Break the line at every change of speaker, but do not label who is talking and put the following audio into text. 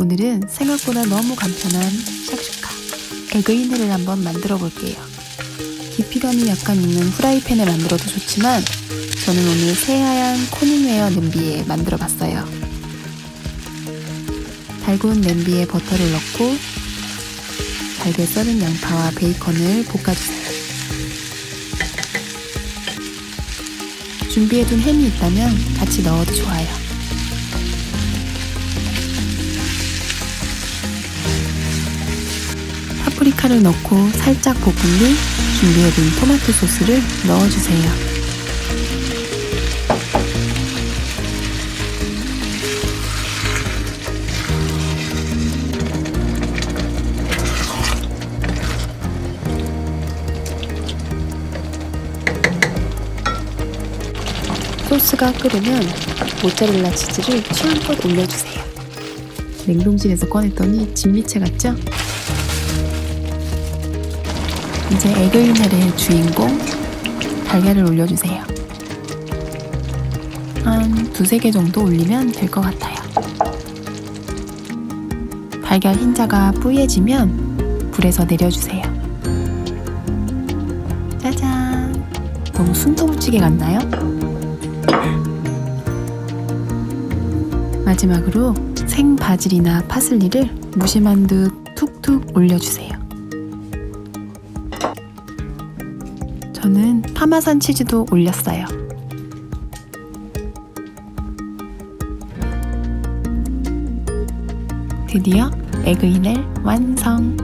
오늘은 생각보다 너무 간편한 샥슈카 에그인을 한번 만들어 볼게요. 깊이감이 약간 있는 후라이팬에 만들어도 좋지만 저는 오늘 새하얀 코닝웨어 냄비에 만들어 봤어요. 달군 냄비에 버터를 넣고 잘게 썰은 양파와 베이컨을 볶아주세요. 준비해둔 햄이 있다면 같이 넣어도 좋아요. 파프리카를 넣고 살짝 볶은 뒤 준비해둔 토마토 소스를 넣어주세요. 소스가 끓으면 모짜렐라 치즈를 취향껏 올려주세요. 냉동실에서 꺼냈더니 진미채 같죠? 이제 에그이넬의 주인공 달걀을 올려주세요. 한 두세 개 정도 올리면 될 것 같아요. 달걀 흰자가 뿌얘지면 불에서 내려주세요. 짜잔! 너무 순두부찌개 같나요? 마지막으로 생 바질이나 파슬리를 무심한 듯 툭툭 올려주세요. 파마산 치즈도 올렸어요. 드디어 에그인을 완성!